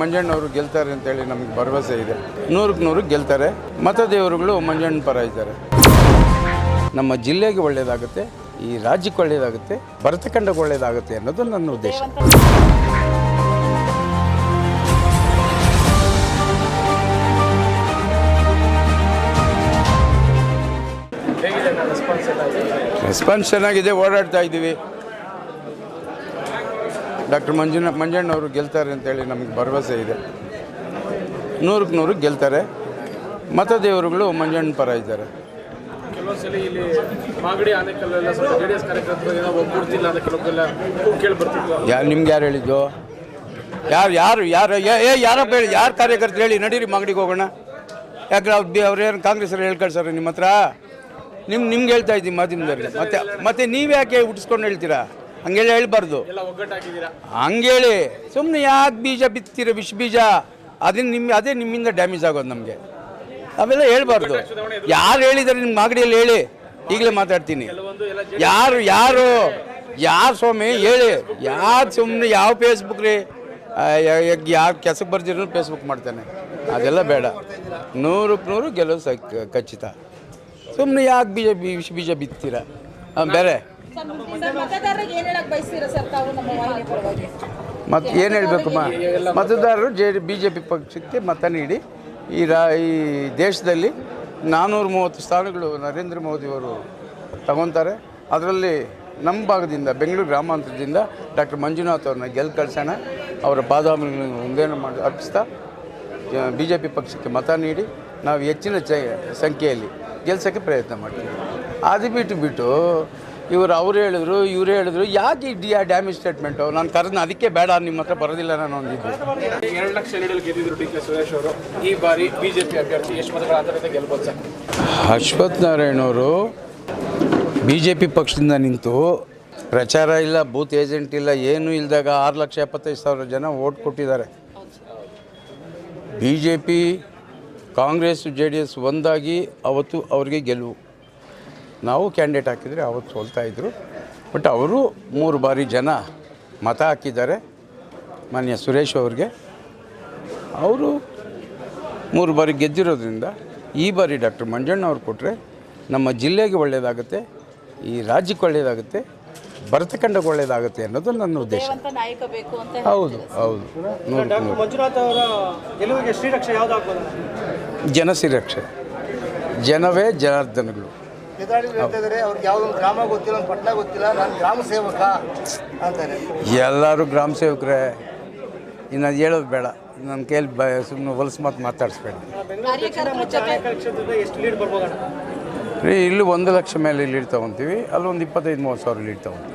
ಮಂಜಣ್ಣವರು ಗೆಲ್ತಾರೆ ಅಂತೇಳಿ ನಮಗೆ ಭರವಸೆ ಇದೆ. ನೂರಕ್ಕೆ ನೂರು ಗೆಲ್ತಾರೆ. ಮತದೇವರುಗಳು ಮಂಜಣ್ಣ ಪರ ಇದ್ದಾರೆ. ನಮ್ಮ ಜಿಲ್ಲೆಗೆ ಒಳ್ಳೆಯದಾಗುತ್ತೆ ಈ ರಾಜ್ಯಕ್ಕೆ ಒಳ್ಳೆಯದಾಗುತ್ತೆ ಭರತಖಂಡಕ್ಕೆ ಒಳ್ಳೆಯದಾಗುತ್ತೆ ಅನ್ನೋದು ನನ್ನ ಉದ್ದೇಶ. ರೆಸ್ಪಾನ್ಸ್ ಚೆನ್ನಾಗಿದೆ ಓಡಾಡ್ತಾ ಇದ್ದೀವಿ. ಡಾಕ್ಟರ್ ಮಂಜುನ ಮಂಜಣ್ಣವರು ಗೆಲ್ತಾರೆ ಅಂತೇಳಿ ನಮಗೆ ಭರವಸೆ ಇದೆ. ನೂರಕ್ಕೆ ನೂರು ಗೆಲ್ತಾರೆ. ಮತದೇವರುಗಳು ಮಂಜಣ್ಣ ಪರ ಇದ್ದಾರೆ. ಕೆಲವೊಂದ್ಸಲಿ ಇಲ್ಲಿ ಮಾಗಡಿ ಆನೆಕಲ್ಲೆಲ್ಲ ಸ್ವಲ್ಪ ಜೆ ಡಿ ಎಸ್ ಕಾರ್ಯಕರ್ತರು ಏನೋ ಒಗ್ಗೂಡ್ತಿಲ್ಲ ಅಂತ ಕೆಲವೊಂದೆಲ್ಲ ಕೂಗು ಕೇಳಿ ಬರ್ತಿದ್ವು ಯಾರು ನಿಮ್ಗೆ ಯಾರು ಹೇಳಿದ್ದು? ಯಾರು ಯಾರು ಯಾರು ಏ- ಯಾರೋ ಯಾರಪ್ಪ ಹೇಳಿ ಯಾರು ಕಾರ್ಯಕರ್ತರು ಹೇಳಿ ನಡೀರಿ ಮಾಗಡಿಗೆ ಹೋಗೋಣ. ಯಾಕೆ ಅವ್ರು ಅವ್ರೇನು ಕಾಂಗ್ರೆಸ್ ಅವ್ರು ಹೇಳ್ಕಳ್ಸಾರ ನಿಮ್ಮ ಹತ್ರ? ನಿಮ್ಮ ನಿಮ್ಗೆ ಹೇಳ್ತಾ ಇದ್ದೀನಿ ಮಾಧ್ಯಮದಲ್ಲಿ. ಮತ್ತೆ ಮತ್ತೆ ನೀವ್ಯಾಕೆ ಹುಟ್ಟಿಸ್ಕೊಂಡು ಹೇಳ್ತೀರಾ? ಹಂಗೆಲ್ಲ ಹೇಳ್ಬಾರ್ದು. ಹಂಗೇಳಿ. ಸುಮ್ಮನೆ ಯಾಕೆ ಬೀಜ ಬಿತ್ತೀರ ವಿಷ ಬೀಜ? ಅದನ್ನ ನಿಮ್ಮ ಅದೇ ನಿಮ್ಮಿಂದ ಡ್ಯಾಮೇಜ್ ಆಗೋದು ನಮಗೆ. ಅವೆಲ್ಲ ಹೇಳ್ಬಾರ್ದು. ಯಾರು ಹೇಳಿದ್ದಾರೆ ನಿಮ್ಮ ಮಾಗಡಿಯಲ್ಲಿ ಹೇಳಿ. ಈಗಲೇ ಮಾತಾಡ್ತೀನಿ. ಯಾರು ಯಾರು? ಯಾರು ಸ್ವಾಮಿ? ಹೇಳಿ. ಯಾರು ಸುಮ್ಮನೆ ಯಾವ ಫೇಸ್ಬುಕ್ ರೀ? ಯಾವ ಕೆಸಕ್ಕೆ ಬರ್ದಿರೋ ಫೇಸ್ಬುಕ್ ಮಾಡ್ತಾನೆ. ಅದೆಲ್ಲ ಬೇಡ. ನೂರು ನೂರು ಗೆಲುವು ಸ ಖಚಿತ. ಸುಮ್ಮನೆ ಯಾಕೆ ಬೀಜ ವಿಷ ಬೀಜ ಬಿತ್ತೀರ? ಬೇರೆ. ಮತ್ತು ಏನು ಹೇಳಬೇಕಮ್ಮ ಮತದಾರರು ಜೆ ಬಿ ಜೆ ಪಿ ಪಕ್ಷಕ್ಕೆ ಮತ ನೀಡಿ. ಈ ರಾ ಈ ದೇಶದಲ್ಲಿ ನಾನ್ನೂರ ಮೂವತ್ತು ಸ್ಥಾನಗಳು ನರೇಂದ್ರ ಮೋದಿಯವರು ತಗೊತಾರೆ. ಅದರಲ್ಲಿ ನಮ್ಮ ಭಾಗದಿಂದ ಬೆಂಗಳೂರು ಗ್ರಾಮಾಂತರದಿಂದ ಡಾಕ್ಟರ್ ಮಂಜುನಾಥ್ ಅವ್ರನ್ನ ಗೆಲ್ ಕಳಿಸೋಣ ಅವರ ಬಾದಾಮಿಗಳನ್ನು ಮುಂದೇನು ಮಾಡಿ ಅರ್ಪಿಸ್ತಾ ಬಿ ಜೆ ಪಿ ಪಕ್ಷಕ್ಕೆ ಮತ ನೀಡಿ ನಾವು ಹೆಚ್ಚಿನ ಚ ಸಂಖ್ಯೆಯಲ್ಲಿ ಗೆಲ್ಸೋಕ್ಕೆ ಪ್ರಯತ್ನ ಮಾಡ್ತೀವಿ. ಅದು ಬಿಟ್ಟು ಬಿಟ್ಟು ಇವರು ಅವ್ರು ಹೇಳಿದ್ರು ಇವ್ರು ಹೇಳಿದ್ರು ಯಾಕೆ ಡಿ ಡ್ಯಾಮೇಜ್ ಸ್ಟೇಟ್ಮೆಂಟು ನಾನು ಕರೆದ ಅದಕ್ಕೆ ಬೇಡ ನಿಮ್ಮ ಹತ್ರ ಬರೋದಿಲ್ಲ ನಾನು ಅಂದಿದ್ದು. ಎರಡು ಲಕ್ಷ ನೀಡಲು ಗೆದ್ದಿದ್ರು ಡಿ ಕೆ ಸುರೇಶ್ ಅವರು. ಈ ಬಾರಿ ಬಿಜೆಪಿ ಅಭ್ಯರ್ಥಿ ಎಷ್ಟು ಮತಗಳ ಆಧಾರದ ಗೆಲ್ಬೋದು ಸರ್? ಅಶ್ವಥ್ ನಾರಾಯಣವರು ಬಿ ಜೆ ಪಿ ಪಕ್ಷದಿಂದ ನಿಂತು ಪ್ರಚಾರ ಇಲ್ಲ ಬೂತ್ ಏಜೆಂಟ್ ಇಲ್ಲ ಏನೂ ಇಲ್ಲದಾಗ ಆರು ಲಕ್ಷ ಎಪ್ಪತ್ತೈದು ಸಾವಿರ ಜನ ಓಟ್ ಕೊಟ್ಟಿದ್ದಾರೆ. B J P Congress J D S ಒಂದಾಗಿ ಅವತ್ತು ಅವರಿಗೆ ಗೆಲುವು. ನಾವು ಕ್ಯಾಂಡಿಡೇಟ್ ಹಾಕಿದರೆ ಅವತ್ತು ಸೋಲ್ತಾ ಇದ್ದರು ಬಟ್ ಅವರು ಮೂರು ಬಾರಿ ಜನ ಮತ ಹಾಕಿದ್ದಾರೆ. ಮಾನ್ಯ ಸುರೇಶ್ ಅವ್ರಿಗೆ. ಅವರು ಮೂರು ಬಾರಿ ಗೆದ್ದಿರೋದ್ರಿಂದ ಈ ಬಾರಿ ಡಾಕ್ಟರ್ ಮಂಜಣ್ಣ ಅವ್ರು ಕೊಟ್ಟರೆ ನಮ್ಮ ಜಿಲ್ಲೆಗೆ ಒಳ್ಳೆಯದಾಗುತ್ತೆ ಈ ರಾಜ್ಯಕ್ಕೆ ಒಳ್ಳೆಯದಾಗುತ್ತೆ ಭರತಖಂಡಕ್ಕೆ ಒಳ್ಳೆಯದಾಗುತ್ತೆ ಅನ್ನೋದು ನನ್ನ ಉದ್ದೇಶ. ಅಂತ ನಾಯಕ ಅಂತ ಹೌದು ಹೌದು. ಗೆಲುವಿಗೆ ಶ್ರೀರಕ್ಷೆ ಜನವೇ ಜನಾರ್ದನಗಳು. ಎದುರಾಳಿ ಹೇಳ್ತಿದ್ದಾರೆ ಅವ್ರಿಗೆ ಯಾವುದೊಂದು ಗ್ರಾಮ ಗೊತ್ತಿಲ್ಲ ಒಂದು ಪಟ್ಟಣ ಗೊತ್ತಿಲ್ಲ ನಾನು ಗ್ರಾಮ ಸೇವಕ ಅಂತಾರೆ. ಎಲ್ಲರೂ ಗ್ರಾಮ ಸೇವಕರೇ. ಇನ್ನು ಅದು ಹೇಳೋದು ಬೇಡ. ನನ್ನ ಕೈಯಲ್ಲಿ ಬ ಸುಮ್ಮನೆ ಹೊಲಸು ಮಾತು ಮಾತಾಡಿಸ್ಬೇಡ. ಕಾರ್ಯಕರ್ತರ ಜೊತೆ ಎಷ್ಟು ಲೀಡ್ ಬರ್ಬೋದಣ್ಣ ರೀ ಇಲ್ಲಿ ಒಂದು ಲಕ್ಷ ಮೇಲೆ ಲೀಡ್ ತೊಗೊತೀವಿ ಅಲ್ಲೊಂದು ಇಪ್ಪತ್ತೈದು ಮೂವತ್ತು ಸಾವಿರ ಲೀಡ್ ತೊಗೊತೀವಿ.